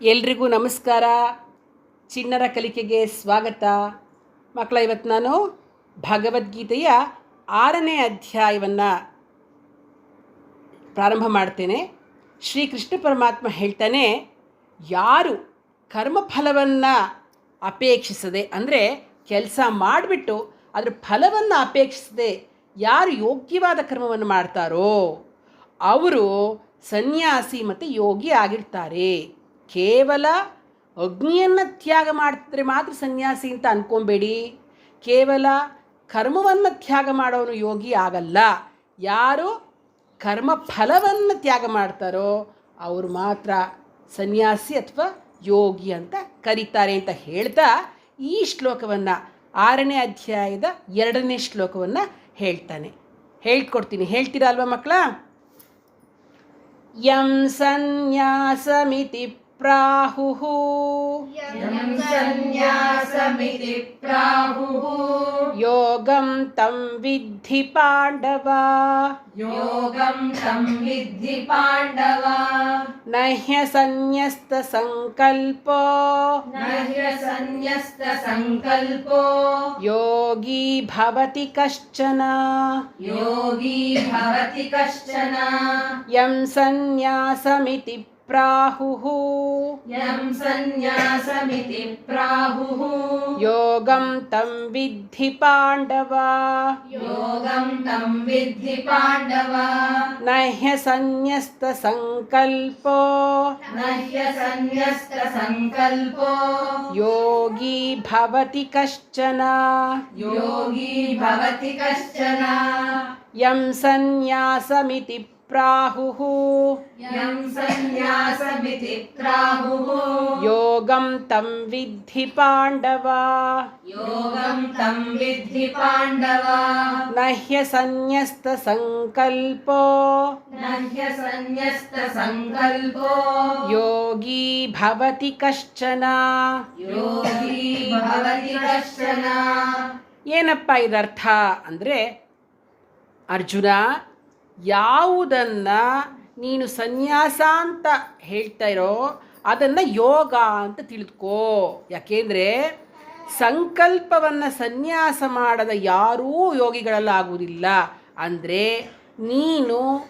ಎಲ್ರಿಗೂ ನಮಸ್ಕಾರ. ಚಿನ್ನರ ಕಲಿಕೆಗೆ ಸ್ವಾಗತ. ಮಕ್ಕಳ, ಇವತ್ತು ನಾನು ಭಗವದ್ಗೀತೆಯ ಆರನೇ ಅಧ್ಯಾಯವನ್ನು ಪ್ರಾರಂಭ ಮಾಡ್ತೇನೆ. ಶ್ರೀಕೃಷ್ಣ ಪರಮಾತ್ಮ ಹೇಳ್ತಾನೆ, ಯಾರು ಕರ್ಮಫಲವನ್ನು ಅಪೇಕ್ಷಿಸದೆ, ಅಂದರೆ ಕೆಲಸ ಮಾಡಿಬಿಟ್ಟು ಅದರ ಫಲವನ್ನು ಅಪೇಕ್ಷಿಸದೆ ಯಾರು ಯೋಗ್ಯವಾದ ಕರ್ಮವನ್ನು ಮಾಡ್ತಾರೋ, ಅವರು ಸನ್ಯಾಸಿ ಮತ್ತು ಯೋಗಿ ಆಗಿರ್ತಾರೆ. ಕೇವಲ ಅಗ್ನಿಯನ್ನು ತ್ಯಾಗ ಮಾಡ್ತಿದ್ರೆ ಮಾತ್ರ ಸನ್ಯಾಸಿ ಅಂತ ಅನ್ಕೊಬೇಡಿ. ಕೇವಲ ಕರ್ಮವನ್ನು ತ್ಯಾಗ ಮಾಡೋನು ಯೋಗಿ ಆಗಲ್ಲ. ಯಾರು ಕರ್ಮ ಫಲವನ್ನು ತ್ಯಾಗ ಮಾಡ್ತಾರೋ ಅವರು ಮಾತ್ರ ಸನ್ಯಾಸಿ ಅಥವಾ ಯೋಗಿ ಅಂತ ಕರೀತಾರೆ ಅಂತ ಹೇಳ್ತಾ ಈ ಶ್ಲೋಕವನ್ನು ಆರನೇ ಅಧ್ಯಾಯದ ಎರಡನೇ ಶ್ಲೋಕವನ್ನು ಹೇಳ್ತಾನೆ. ಹೇಳ್ಕೊಡ್ತೀನಿ. ಹೇಳ್ತೀರಾ ಅಲ್ವಾ ಮಕ್ಕಳ? ಯಂ ಸನ್ಯಾಸಮಿತಿ प्राहुः। सन्न्यासमिति प्राहुः। योगं तं विद्धि पाण्डव। योगं तं विद्धि पाण्डव। न ह्यसन्न्यस्तसङ्कल्पो। न ह्यसन्न्यस्तसङ्कल्पो। योगी भवति कश्चन। योगी भवति कश्चन। यं सन्न्यासमिति प्राहुः यं सन्न्यासमिति प्राहुः योगं तं विद्धि पाण्डव योगं तं विद्धि पाण्डव न ह्यसन्न्यस्तसङ्कल्पो न ह्यसन्न्यस्तसङ्कल्पो योगी भवति कश्चन योगी भवति कश्चन यं सन्न्यासमिति ಪ್ರಾಹುಃ यं सन्न्यासमिति प्राहुः ಯೋಗಂ ತಂ ವಿದ್ಧಿ ಪಾಂಡವ योगं तं विद्धि पाण्डव ನ ಹ್ಯಸನ್ಯಸ್ತ ಸಂಕಲ್ಪೋ न ह्यसन्न्यस्तसङ्कल्पो ಯೋಗಿ ಭವತಿ ಕಶ್ಚನ योगी भवति कश्चन ಏನಪ್ಪ ಇದರ್ಥ ಅಂದರೆ ಅರ್ಜುನ ಯಾವುದನ್ನು ನೀನು ಸನ್ಯಾಸ ಅಂತ ಹೇಳ್ತಾ ಇರೋ ಅದನ್ನು ಯೋಗ ಅಂತ ತಿಳಿದುಕೋ. ಯಾಕೆಂದರೆ ಸಂಕಲ್ಪವನ್ನು ಸನ್ಯಾಸ ಮಾಡದ ಯಾರೂ ಯೋಗಿಗಳಲ್ಲಾಗುವುದಿಲ್ಲ ಅಂದರೆ ನೀನು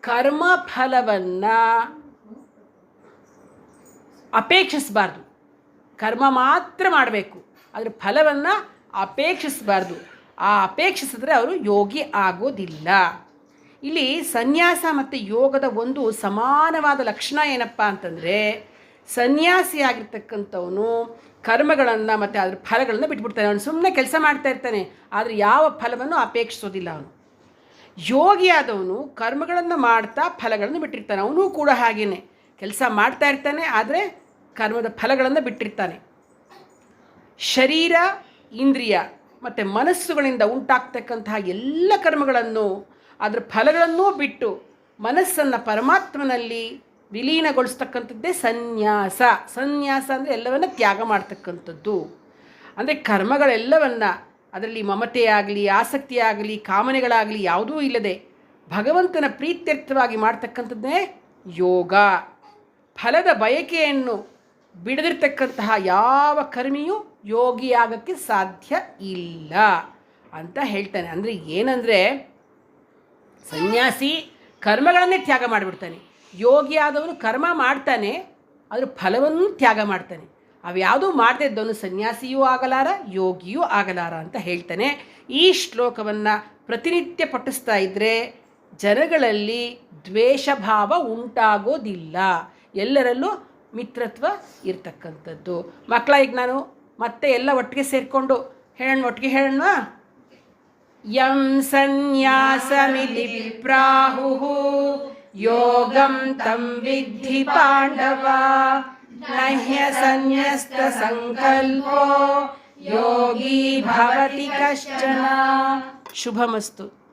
ಕರ್ಮಫಲವನ್ನು ಅಪೇಕ್ಷಿಸಬಾರ್ದು. ಕರ್ಮ ಮಾತ್ರ ಮಾಡಬೇಕು. ಅದರ ಫಲವನ್ನು ಅಪೇಕ್ಷಿಸಬಾರ್ದು. ಆ ಅಪೇಕ್ಷಿಸಿದ್ರೆ ಅವರು ಯೋಗಿ ಆಗೋದಿಲ್ಲ. ಇಲ್ಲಿ ಸನ್ಯಾಸ ಮತ್ತು ಯೋಗದ ಒಂದು ಸಮಾನವಾದ ಲಕ್ಷಣ ಏನಪ್ಪ ಅಂತಂದರೆ ಸನ್ಯಾಸಿಯಾಗಿರ್ತಕ್ಕಂಥವನು ಕರ್ಮಗಳನ್ನು ಮತ್ತು ಅದರ ಫಲಗಳನ್ನು ಬಿಟ್ಬಿಡ್ತಾನೆ. ಅವನು ಸುಮ್ಮನೆ ಕೆಲಸ ಮಾಡ್ತಾ ಇರ್ತಾನೆ, ಆದರೆ ಯಾವ ಫಲವನ್ನು ಅಪೇಕ್ಷಿಸೋದಿಲ್ಲ ಅವನು. ಯೋಗಿಯಾದವನು ಕರ್ಮಗಳನ್ನು ಮಾಡ್ತಾ ಫಲಗಳನ್ನು ಬಿಟ್ಟಿರ್ತಾನೆ. ಅವನು ಕೂಡ ಹಾಗೇನೆ. ಕೆಲಸ ಮಾಡ್ತಾ ಇರ್ತಾನೆ, ಆದರೆ ಕರ್ಮದ ಫಲಗಳನ್ನು ಬಿಟ್ಟಿರ್ತಾನೆ. ಶರೀರ, ಇಂದ್ರಿಯ ಮತ್ತು ಮನಸ್ಸುಗಳಿಂದ ಉಂಟಾಗ್ತಕ್ಕಂತಹ ಎಲ್ಲ ಕರ್ಮಗಳನ್ನು ಅದರ ಫಲಗಳನ್ನೂ ಬಿಟ್ಟು ಮನಸ್ಸನ್ನು ಪರಮಾತ್ಮನಲ್ಲಿ ವಿಲೀನಗೊಳಿಸ್ತಕ್ಕಂಥದ್ದೇ ಸನ್ಯಾಸ. ಸನ್ಯಾಸ ಅಂದರೆ ಎಲ್ಲವನ್ನ ತ್ಯಾಗ ಮಾಡ್ತಕ್ಕಂಥದ್ದು. ಅಂದರೆ ಕರ್ಮಗಳೆಲ್ಲವನ್ನ ಅದರಲ್ಲಿ ಮಮತೆಯಾಗಲಿ, ಆಸಕ್ತಿಯಾಗಲಿ, ಕಾಮನೆಗಳಾಗಲಿ ಯಾವುದೂ ಇಲ್ಲದೆ ಭಗವಂತನ ಪ್ರೀತ್ಯರ್ಥವಾಗಿ ಮಾಡ್ತಕ್ಕಂಥದ್ದೇ ಯೋಗ. ಫಲದ ಬಯಕೆಯನ್ನು ಬಿಡದಿರ್ತಕ್ಕಂತಹ ಯಾವ ಕರ್ಮಿಯೂ ಯೋಗಿಯಾಗಕ್ಕೆ ಸಾಧ್ಯ ಇಲ್ಲ ಅಂತ ಹೇಳ್ತಾನೆ. ಅಂದರೆ ಏನಂದರೆ ಸನ್ಯಾಸಿ ಕರ್ಮಗಳನ್ನೇ ತ್ಯಾಗ ಮಾಡಿಬಿಡ್ತಾನೆ. ಯೋಗಿ ಆದವನು ಕರ್ಮ ಮಾಡ್ತಾನೆ ಅದರ ಫಲವನ್ನು ತ್ಯಾಗ ಮಾಡ್ತಾನೆ. ಅವ್ಯಾವುದೂ ಮಾಡದೇ ಇದ್ದವನು ಸನ್ಯಾಸಿಯೂ ಆಗಲಾರ, ಯೋಗಿಯೂ ಆಗಲಾರ ಅಂತ ಹೇಳ್ತಾನೆ. ಈ ಶ್ಲೋಕವನ್ನು ಪ್ರತಿನಿತ್ಯ ಪಠಿಸ್ತಾ ಇದ್ದರೆ ಜನಗಳಲ್ಲಿ ದ್ವೇಷಭಾವ ಉಂಟಾಗೋದಿಲ್ಲ. ಎಲ್ಲರಲ್ಲೂ ಮಿತ್ರತ್ವ ಇರ್ತಕ್ಕಂಥದ್ದು. ಮಕ್ಕಳ, ಈಗ ನಾನು ಮತ್ತೆ ಎಲ್ಲ ಒಟ್ಟಿಗೆ ಸೇರಿಕೊಂಡು ಹೇಳೋಣ, ಒಟ್ಟಿಗೆ ಹೇಳೋಣ? यं सन्न्यासमिति प्राहुः योगं तं विद्धि पाण्डव। न ह्यसन्न्यस्तसङ्कल्पो योगी भवति कश्चन। शुभमस्तु।